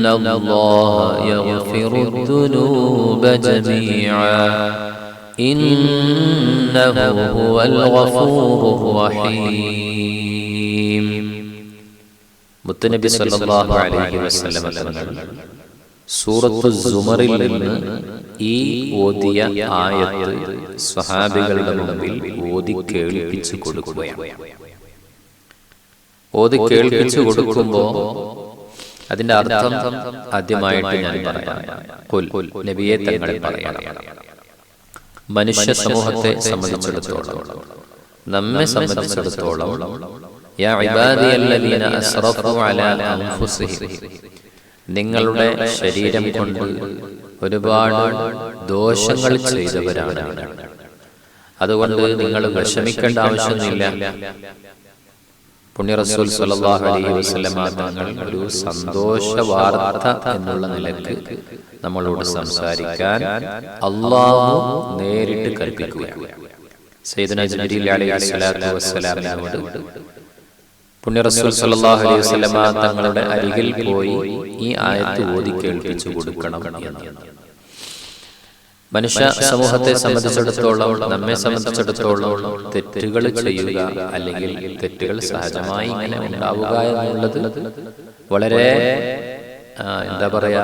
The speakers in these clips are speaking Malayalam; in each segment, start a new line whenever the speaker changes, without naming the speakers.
الله يغفر الذنوب جميعا إنه هو الغفور الرحيم മുത്തനബി സല്ലല്ലാഹു അലൈഹി വസല്ലമ തങ്ങൾ സൂറത്തു സുമറിൽ നിന്ന് ഈ ഓതിയ ആയത്ത് സ്വഹാബികളുടെ മുമ്പിൽ ഓതി കേൾപ്പിച്ചു കൊടുക്കുകയാണ് ഓതി കേൾപ്പിച്ചു കൊടുക്കുമ്പോൾ അതിന്റെ അർത്ഥം ആദ്യമായിട്ട് ഞാൻ പറയാം നബിയെ തങ്ങൾ പറയണം. മനുഷ്യ സമൂഹത്തെ സംബന്ധിച്ചിടത്തോളം നമ്മെ സംബന്ധിച്ചിടത്തോളം നിങ്ങളുടെ ശരീരം കൊണ്ട് ഒരുപാട് ദോഷങ്ങൾ ചെയ്തവരാണ്. അതുകൊണ്ട് നിങ്ങൾ വിഷമിക്കേണ്ട ആവശ്യമൊന്നുമില്ല. പുണ്യ റസൂൽ സല്ലല്ലാഹു അലൈഹി വസല്ലമ തങ്ങൾ ഒരു സന്തോഷ വാർത്ത എന്നുള്ള നിലയ്ക്ക് നമ്മളോട് സംസാരിക്കാൻ അള്ളാഹു നേരിട്ട് കൽപ്പിക്കുകയാണ്. സയ്യിദുന ജിബ്രീൽ അലൈഹി സ്വലാത്തു വസ്സലാമിനോട് പുണ്യ റസൂൽ സല്ലല്ലാഹു അലൈഹി വസല്ലമ തങ്ങളുടെ അരികിൽ പോയി ഈ ആയത്ത് ഓതി കേൾപ്പിച്ചു കൊടുക്കണം എന്ന്. മനുഷ്യ സമൂഹത്തെ സംബന്ധിച്ചിടത്തോളം നമ്മെ സംബന്ധിച്ചിടത്തോളം തെറ്റുകൾ ചെയ്യുക അല്ലെങ്കിൽ തെറ്റുകൾ സഹജമായി ഇങ്ങനെ ഉണ്ടാവുക എന്നുള്ളത് വളരെ എന്താ പറയാ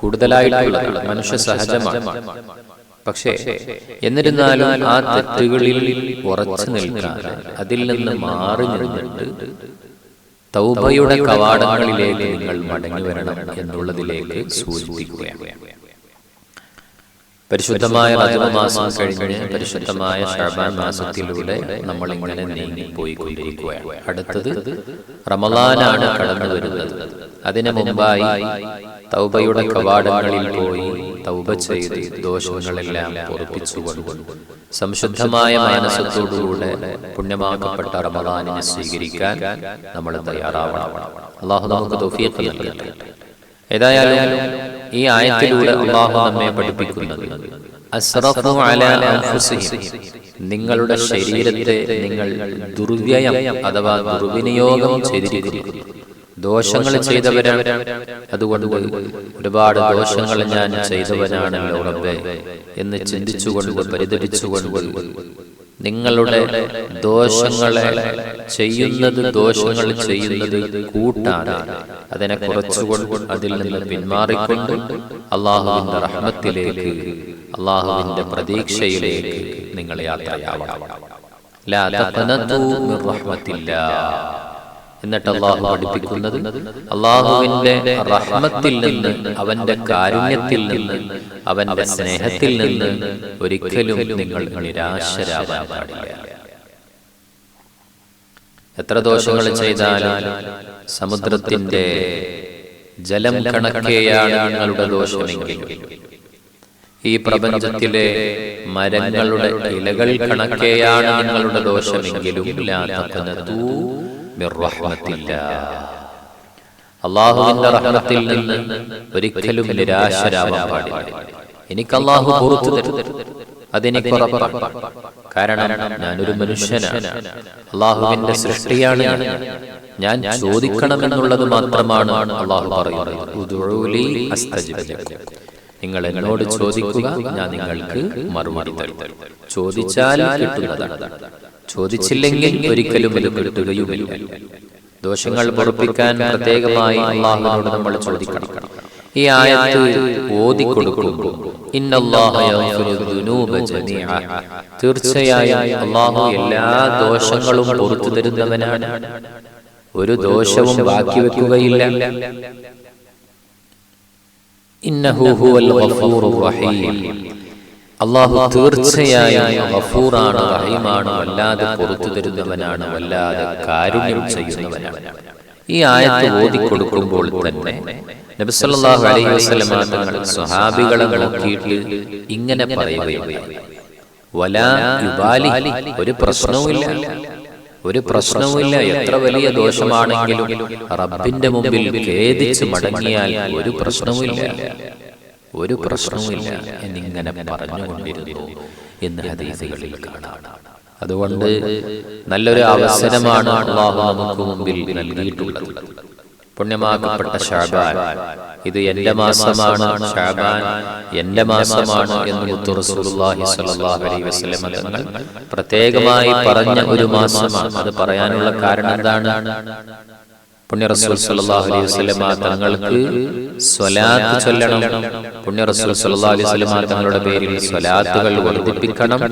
കൂടുതലായിട്ടുള്ള മനുഷ്യ സഹജമാണ്. പക്ഷേ എന്നിരുന്നാലും ആ തെറ്റുകളിൽ ഉറച്ചു നിൽക്കാതെ അതിൽ നിന്ന് മാറി നിന്നിട്ട് തൗബയുടെ കവാടങ്ങളിലേക്ക് നിങ്ങൾ മടങ്ങി വരണം എന്നുള്ളതിലേക്ക് സൂചിപ്പിക്കുകയാണ്. പരിശുദ്ധമായ മാസം കഴിഞ്ഞ് പരിശുദ്ധമായ ഷാബാൻ മാസത്തിലൂടെ നമ്മൾ ഇങ്ങനെ നീങ്ങിപ്പോയിക്കൊണ്ടിരിക്കുകയാണ് അടുത്തത് റമലാനാണ് കടന്നു വരുന്നത്. അതിനു മുമ്പായി തൗബയുടെ കവാടങ്ങളിൽ പോയി തൗബ ചെയ്ത് ദോഷങ്ങളെല്ലാം ഉറപ്പിച്ചുകൊണ്ട് സംശുദ്ധമായ മാനസത്തോടുകൂടെ പുണ്യമാക്കപ്പെട്ട റമലാനിനെ സ്വീകരിക്കാൻ നമ്മൾ തയ്യാറാവണം. അള്ളാഹു നമുക്ക് തൗഫീഖ് നൽകട്ടെ. ഏതായാലും ഈ ആയത്തിലൂടെ അള്ളാഹു നമ്മെ പഠിപ്പിക്കുന്നത്. നിങ്ങളുടെ ശരീരത്തെ നിങ്ങൾ ദുർവ്യയം അഥവാ ദുർവിനിയോഗം ചെയ്തിരിക്കുന്നു ദോഷങ്ങൾ ചെയ്തവരാണ് അതുകൊണ്ട് ഒരുപാട് ദോഷങ്ങൾ ഞാൻ റബ്ബേ എന്ന് ചിന്തിച്ചുകൊണ്ട് പരിതപിച്ചുകൊണ്ട് നിങ്ങളുടെ ദോഷങ്ങളെ ചെയ്യുന്നത് ദോഷങ്ങൾ ചെയ്യുന്നത് കൂട്ടാണ്. അതിനെ കുറച്ചുകൊണ്ട് അതിൽ നിന്ന് പിന്മാറിക്കൊണ്ട് അള്ളാഹുവിന്റെ റഹ്മത്തിലേക്ക് അള്ളാഹുവിന്റെ പ്രതീക്ഷയിലേക്ക് നിങ്ങൾ യാത്രയാവണം. എന്നിട്ട് അള്ളാഹു പഠിപ്പിക്കുന്നത് അള്ളാഹുവിന്റെ റഹ്മത്തിൽ നിന്ന് അവന്റെ കാരുണ്യത്തിൽ നിന്ന് അവന്റെ സ്നേഹത്തിൽ നിന്ന് ഒരിക്കലും നിങ്ങൾ നിരാശരാവാൻ പാടില്ല എത്ര ദോഷങ്ങൾ ചെയ്താലും സമുദ്രത്തിന്റെ ജലം കണക്കെയാണ് നിങ്ങളുടെ ദോഷമെങ്കിൽ. ഈ പ്രപഞ്ചത്തിലെ മരങ്ങളുടെ ഇലകൾ കണക്കെയാണ് നിങ്ങളുടെ ദോഷമെങ്കിലും ലാ തഖ്നതൂ മിർ റഹ്മത്തില്ലാ. അള്ളാഹുവിന്റെ റഹ്മത്തിൽ നിന്ന് ഒരിക്കലും നിരാശരാവാൻ പാടില്ല. എനിക്ക് അള്ളാഹു പുറത്തു തരും. അതെനിക്ക് ഉറപ്പാണ് കാരണം ഞാനൊരു മനുഷ്യനാണ്. അള്ളാഹുവിന്റെ സൃഷ്ടിയാണ് ഞാൻ. ചോദിക്കണം ചോദിക്കണമെന്നുള്ളത് മാത്രമാണ് അള്ളാഹു പറയുന്നത്. നിങ്ങൾ എന്നോട് ചോദിക്കുക ഞാൻ നിങ്ങൾക്ക് മറുപടി തരും. ചോദിച്ചാൽ കിട്ടുന്നതാണ്. ചോദിച്ചില്ലെങ്കിൽ ഒരിക്കലും കിട്ടുകയുമില്ല ദോഷങ്ങൾ പൊറുപ്പിക്കാൻ പ്രത്യേകമായി അള്ളാഹുവിനോട് നമ്മൾ ചോദിക്കണം. ഈ ആയത്ത് യഗ്ഫിറു ജമീഅ. തീർച്ചയായും അള്ളാഹു എല്ലാ ദോഷങ്ങളും പുറത്തു തരുന്നവനാണ്. ഒരു ദോഷവും ബാക്കി വെക്കുകയില്ല. ഇന്നഹു ഹുവൽ ഗഫൂറുർ റഹീം. അള്ളാഹു തീർച്ചയായും ഗഫൂറാണ് റഹീമാണ് വല്ലാതെ പുറത്തു തരുന്നവനാണ് വല്ലാതെ കാരുണ്യം ചെയ്യുന്നവനാണ്. ഈ ആയത്ത് ഓതിക്കൊടുക്കുമ്പോൾ തന്നെ നബിസല്ലാഹു അലൈഹി വസല്ലമ തങ്ങൾ സ്വഹാബികളെ നോക്കിയിട്ട് ഇങ്ങനെ പറയുകയുണ്ടായി വലാ യുബാലി ഒരു പ്രശ്നവുമില്ല. ഒരു പ്രശ്നവുമില്ല എത്ര വലിയ ദോഷമാണെങ്കിലും റബ്ബിന്റെ മുമ്പിൽ ഖേദിച്ച് മടങ്ങിയാൽ ഒരു പ്രശ്നവുമില്ല. ഒരു പ്രശ്നവുമില്ല എന്നിങ്ങനെ പറഞ്ഞുകൊണ്ടിരുന്നു എന്ന് ഹദീസുകളിൽ കാണാം. അതുകൊണ്ട് നല്ലൊരു അവസരമാണ് അള്ളാഹു നമുക്ക് മുമ്പിൽ നൽകിയിട്ടുള്ളത്. പുണ്യമാക്കപ്പെട്ട ഷാബാൻ ഇത് എന്റെ മാസമാണ് ഷാബാൻ എന്റെ മാസമാണ് എന്ന് തങ്ങൾ പ്രത്യേകമായി പറഞ്ഞ ഒരു മാസമാണ്. അത് പറയാനുള്ള കാരണം എന്താണ്? അലൈഹി തങ്ങൾക്ക് സ്വലാത്ത് ചൊല്ലണം. അലൈഹി തങ്ങളുടെ പേരിൽ സ്വലാത്തുകൾ വർദ്ധിപ്പിക്കണം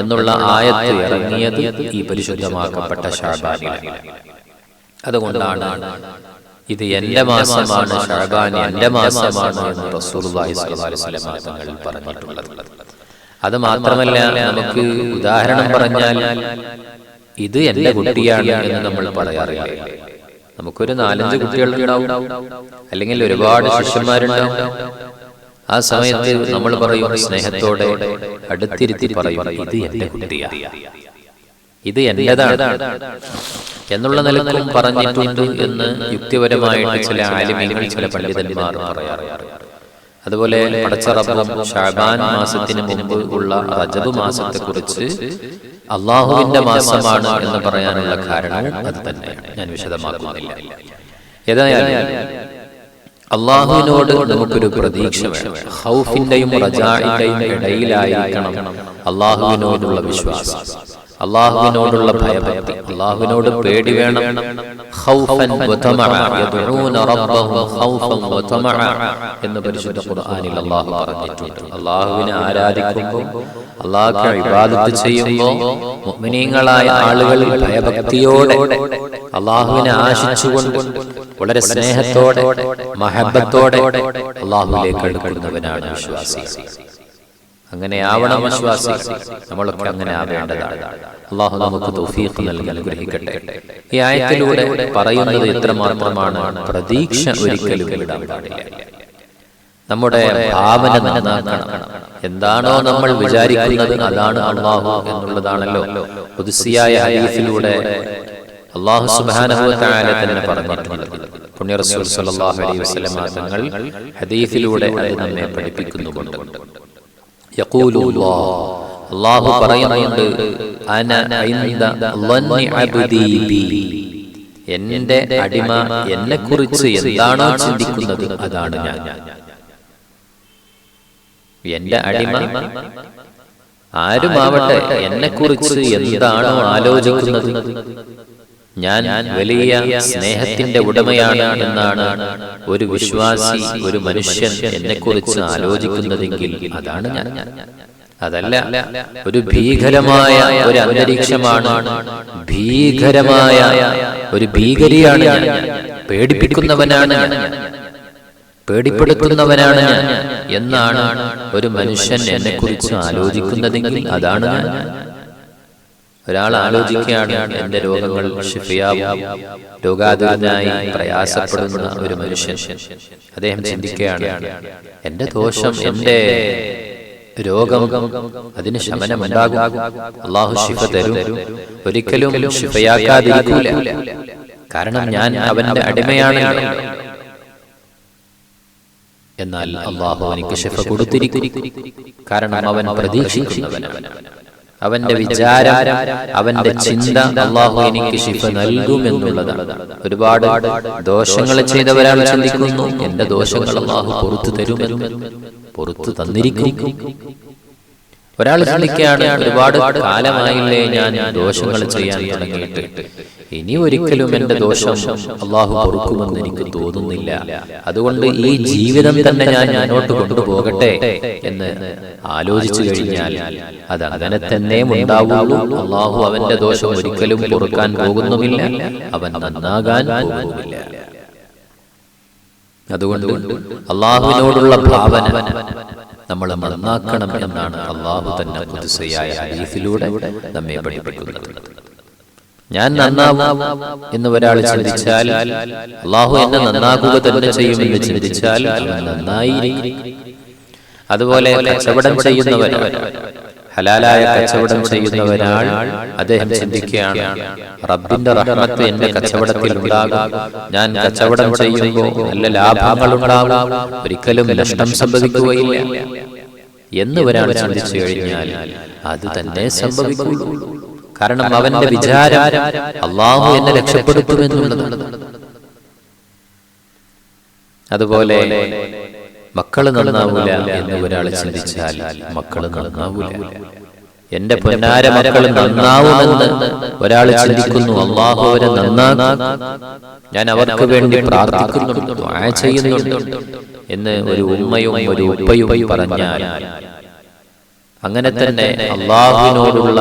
എന്നുള്ള ആയത്ത് ഇറങ്ങിയത് ഈ പരിശുദ്ധമാക്കപ്പെട്ട അതുകൊണ്ടാണ് ഇത് എന്റെ മാസമാണ് ഷാബാൻ എന്റെ മാസമാണ് അലൈഹി തങ്ങൾ പറഞ്ഞിട്ടുള്ളത്. അത് മാത്രമല്ല നമുക്ക് ഉദാഹരണം പറഞ്ഞാൽ ഇത് എന്റെ കുട്ടിയാണ് എന്ന് നമ്മൾ പറയാറില്ലേ. നമുക്കൊരു നാലഞ്ച് കുട്ടികളുണ്ടാവും. അല്ലെങ്കിൽ ഒരുപാട് ശിഷ്യന്മാരുണ്ടാവും. ആ സമയത്ത് നമ്മൾ പറയും സ്നേഹത്തോടെ അടുത്തിരുത്തി പറയും ഇത് എന്റെ കുട്ടിയാ. ഇത് എന്റേതാണ്? എന്നുള്ള നിലക്കും പറഞ്ഞിട്ടുണ്ട് എന്ന് യുക്തിപരമായിട്ട് ചില ആലിമ്യങ്ങൾ ചില പണ്ഡിതന്മാർ പറയാറുണ്ട്. അതുപോലെ പടച്ചറബും ഷാബാൻ മാസത്തിന് മുമ്പ് ഉള്ള റജബ് മാസത്തെ കുറിച്ച് അള്ളാഹുവിന്റെ മാസമാണ് എന്ന് പറയാനുള്ള കാരണം അത് തന്നെയാണ്. ഞാൻ വിശദമാക്കുന്നില്ല. ഏതായാലും അള്ളാഹുവിനോട് നമുക്കൊരു പ്രതീക്ഷ വേണം. ഹൗഫിന്റെയും റജാഇന്റെയും ഇടയിലായിരിക്കണം അള്ളാഹുവിനോടുള്ള വിശ്വാസം. അള്ളാഹുവിനോടുള്ള ഭയഭക്തി. അള്ളാഹുവിനോട് പേടി വേണം. എന്ന് പരിശുദ്ധ ഖുർആനിൽ അള്ളാഹു പറഞ്ഞിട്ടുണ്ട്. അള്ളാഹുവിനെ ആരാധിക്കുമ്പോൾ അള്ളാഹ്ക്ക് ഇബാദത്ത് ചെയ്യുമ്പോൾ മുഅ്മിനീങ്ങളായ ആളുകൾ ഭയഭക്തിയോടെ അള്ളാഹുവിനെ ആശിച്ചുകൊണ്ട് വളരെ സ്നേഹത്തോടെ മഹബത്തോടെ അള്ളാഹുലേക്ക് അടുക്കുന്നവനാണ് വിശ്വാസി. അങ്ങനെ ആവണം വിശ്വാസി നമ്മളൊക്കെ അങ്ങനെ ആവേണ്ടതാണ്. അള്ളാഹു നമുക്ക് തൗഫീഖ് നൽകി അനുഗ്രഹിക്കട്ടെ. ഈ ആയത്തിലൂടെ പറയുന്നത് എത്രമാത്രമാണ് പ്രതീക്ഷ ഒരിക്കലും വിടാൻ പാടില്ല. നമ്മുടെ ഭാവന നന്നാക്കണം. എന്താണോ നമ്മൾ വിചാരിക്കുന്നത് അതാണ് അള്ളാഹു എന്നുള്ളതാണല്ലോ. പുതുസിയായ ഹരീഫിലൂടെ അള്ളാഹു സുബ്ഹാനഹു വതആല തന്നെ പറഞ്ഞിട്ടുണ്ട് പുണ്യ റസൂൽ അലൈഹി വസല്ലം തങ്ങൾ ഹദീസിലൂടെ അത് നമ്മെ പഠിപ്പിക്കുന്നുമുണ്ട്. അല്ലാഹു പറയുന്നുണ്ട് എന്റെ അടിമ എന്നെ കുറിച്ച് എന്താണോ ചിന്തിക്കുന്നത് അതാണ് ഞാൻ. എന്റെ അടിമ ആരുമാവട്ടെ എന്നെ കുറിച്ച് എന്താണോ ആലോചിക്കുന്നത്? ഞാൻ വലിയ സ്നേഹത്തിന്റെ ഉടമയാണ് എന്നാണ് ഒരു വിശ്വാസി ഒരു മനുഷ്യൻ എന്നെക്കുറിച്ച് ആലോചിക്കുന്നതെങ്കിൽ അതാണ് ഞാൻ. അതല്ല ഒരു ഭീകരമായ ഒരു അന്തരീക്ഷമാണ് ഭീകരമായ ഒരു ഭീകരിയാണ് ഞാൻ. പേടിപ്പിക്കുന്നവനാണ് ഞാൻ. പേടിപ്പെടുത്തുന്നവനാണ് ഞാൻ എന്നാണ് ഒരു മനുഷ്യൻ എന്നെക്കുറിച്ച് ആലോചിക്കുന്നതെങ്കിൽ അതാണ് ഞാൻ. ഒരാൾ ആലോചിക്കുകയാണ് എന്റെ രോഗങ്ങൾ ഷിഫിയാവും രോഗാതുരനായി പ്രയാസപ്പെടുന്ന ഒരു മനുഷ്യൻ. അദ്ദേഹം ചിന്തിക്കുകയാണ് എന്റെ ദോഷം എന്റെ രോഗം അതിന് ശമനമുണ്ടാകും അള്ളാഹു ശിഫ തരും. ഒരിക്കലും ശിഫയാക്കാതിരിക്കൂല കാരണം ഞാൻ അവന്റെ അടിമയാണ് എന്നാൽ അള്ളാഹു എനിക്ക് ശിഫ കൊടുത്തിരിക്കും. കാരണം അവൻ പ്രതീക്ഷിക്കുന്നവനാണ് അവന്റെ വിചാരം അവന്റെ ചിന്ത അള്ളാഹു എനിക്ക് ശിഫ നൽകും എന്നുള്ളതാണ്. ഒരുപാട് ദോഷങ്ങൾ ചെയ്തവരാൾ ചിന്തിക്കുന്നു. എന്റെ ദോഷങ്ങൾ അള്ളാഹു പുറത്തു തരുമെന്ന് പുറത്തു തന്നിരിക്കും. ഒരാൾ ചിന്തിക്കുകയാണ് ഒരുപാട് കാലമായില്ലേ ഞാൻ ദോഷങ്ങൾ ചെയ്യാൻ തുടങ്ങിയിട്ട്. ഇനി ഒരിക്കലും എന്റെ ദോഷം അള്ളാഹു പൊറുക്കുമെന്ന് എനിക്ക് തോന്നുന്നില്ല. അതുകൊണ്ട് ഈ ജീവിതം തന്നെ ഞാൻ മുന്നോട്ട് കൊണ്ടുപോകട്ടെ എന്ന് ആലോചിച്ചു കഴിഞ്ഞാൽ അത് അങ്ങനെ തന്നെ ഉണ്ടാവുള്ളൂ. അള്ളാഹു അവന്റെ ദോഷം ഒരിക്കലും പൊറുക്കാൻ പോകുന്നുമില്ല അവൻ നന്നാകാൻ പോകുന്നില്ല. അതുകൊണ്ട് അള്ളാഹുവിനോടുള്ള ഭാവന നമ്മൾ നന്നാക്കണം എന്നാണ് അള്ളാഹു തന്നെ പുതുസയായ ഹദീസിലൂടെ നമ്മെ പഠിപ്പിക്കുന്നത്. ഞാൻ നന്നാവാം എന്ന് ഒരാൾ ചിന്തിച്ചാൽ അള്ളാഹു എന്നെ നന്നാക്കുക തന്നെ ചെയ്യുമെന്ന് ചിന്തിച്ചാൽ നന്നായി അതുപോലെ കച്ചവടം ചെയ്യുന്നവരാണ് ഹലാലായ കച്ചവടം ചെയ്യുന്നവരാൾ അദ്ദേഹം ചിന്തിക്കുകയാണ് റബ്ബിന്റെ റഹ്മത്ത് എന്റെ കച്ചവടത്തിൽ ഉണ്ടാകും. ഞാൻ കച്ചവടം ചെയ്യുമ്പോൾ നല്ല ലാഭങ്ങൾ ഉണ്ടാകും. ഒരിക്കലും നഷ്ടം സംഭവിക്കുകയില്ല. എന്ന് ഒരാൾ ചിന്തിച്ചു കഴിഞ്ഞാൽ അത് തന്നെ സംഭവിക്കുള്ളൂ. കാരണം അവന്റെ വിചാരം അള്ളാഹു എന്നെ രക്ഷപ്പെടുത്തുമെന്നുള്ളതാണ്. അതുപോലെ മക്കൾ നന്നാവൂല എന്ന് ഒരാൾ ചിന്തിച്ചാൽ മക്കൾ നന്നാവൂല. എന്റെ പൊന്നാര മക്കൾ നന്നാവുമെന്ന് ഒരാൾ ചിന്തിക്കുന്നു. അള്ളാഹു അവരെ നന്നാക്കും. ഞാൻ അവർക്ക് വേണ്ടി പ്രാർത്ഥിക്കുന്നുണ്ട് ചെയ്യുന്നുണ്ട് എന്ന് ഒരു ഉമ്മയും ഒരു ഉപ്പയും പറഞ്ഞാൽ അങ്ങനെ തന്നെ അള്ളാഹുവിനോടുള്ള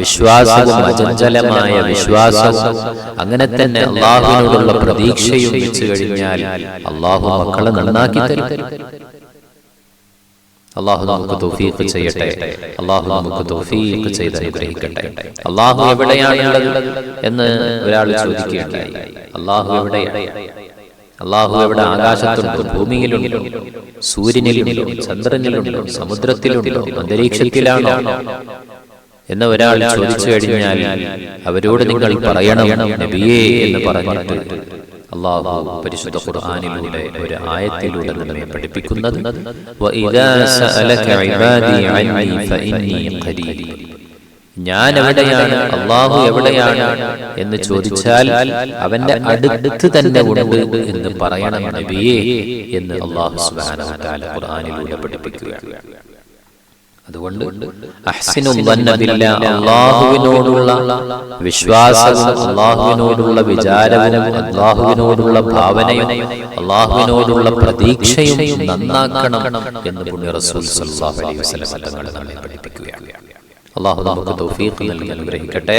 വിശ്വാസവും അചഞ്ചലമായ വിശ്വാസവും അങ്ങനെ തന്നെ അള്ളാഹുവിനോടുള്ള പ്രതീക്ഷയും വെച്ചു കഴിഞ്ഞാൽ അള്ളാഹു മക്കളെ നന്നാക്കി തരും. അള്ളാഹു നമുക്ക് തൗഫീഖ് ചെയ്യട്ടെ. അള്ളാഹു നമുക്ക് തൗഫീഖ് ചെയ്ത് അനുഗ്രഹിക്കട്ടെ. അള്ളാഹു എവിടെയാണുള്ളത് എന്ന് ഒരാൾ ചോദിക്കുകയുണ്ടായി അള്ളാഹു എവിടെയാണ്? അള്ളാഹു എവിടെ ആകാശത്തുണ്ട് ഭൂമിയിലുണ്ട്? സൂര്യനിലുണ്ട്? ചന്ദ്രനിലുണ്ട്? സമുദ്രത്തിലുണ്ട്? അന്തരീക്ഷത്തിലാണോ? എന്ന ഒരാൾ ചോദിച്ചു കഴിഞ്ഞാൽ അവരോട് നിങ്ങൾ പറയണം നബിയേ എന്ന് പറഞ്ഞിട്ട് അള്ളാഹു പരിശുദ്ധ ഖുർആാനിലൂടെ ഒരു ആയത്തിലൂടെ നമ്മെ പഠിപ്പിക്കുന്നത് ഞാൻ എവിടെയാണ് അള്ളാഹു എവിടെയാണ്? എന്ന് ചോദിച്ചാൽ അവന്റെ അടുത്ത് തന്നെ ഉണ്ട് എന്ന് പറയണം നബിയേ എന്ന് അള്ളാഹു ഖുർആനിലൂടെ പഠിപ്പിക്കുകയാണ്. അതുകൊണ്ട് അള്ളാഹുവിനോടുള്ള വിശ്വാസവും അള്ളാഹുവിനോടുള്ള വിചാരവും അള്ളാഹുവിനോടുള്ള ഭാവനയും അള്ളാഹുവിനോടുള്ള പ്രതീക്ഷയും നന്നാക്കണം എന്ന് പുണ്യ റസൂൽ തങ്ങൾ നമ്മെ പഠിപ്പിക്കുകയാണ്. അള്ളാഹു നമുക്ക് തൗഫീഖ് നൽകി അനുഗ്രഹിക്കട്ടെ.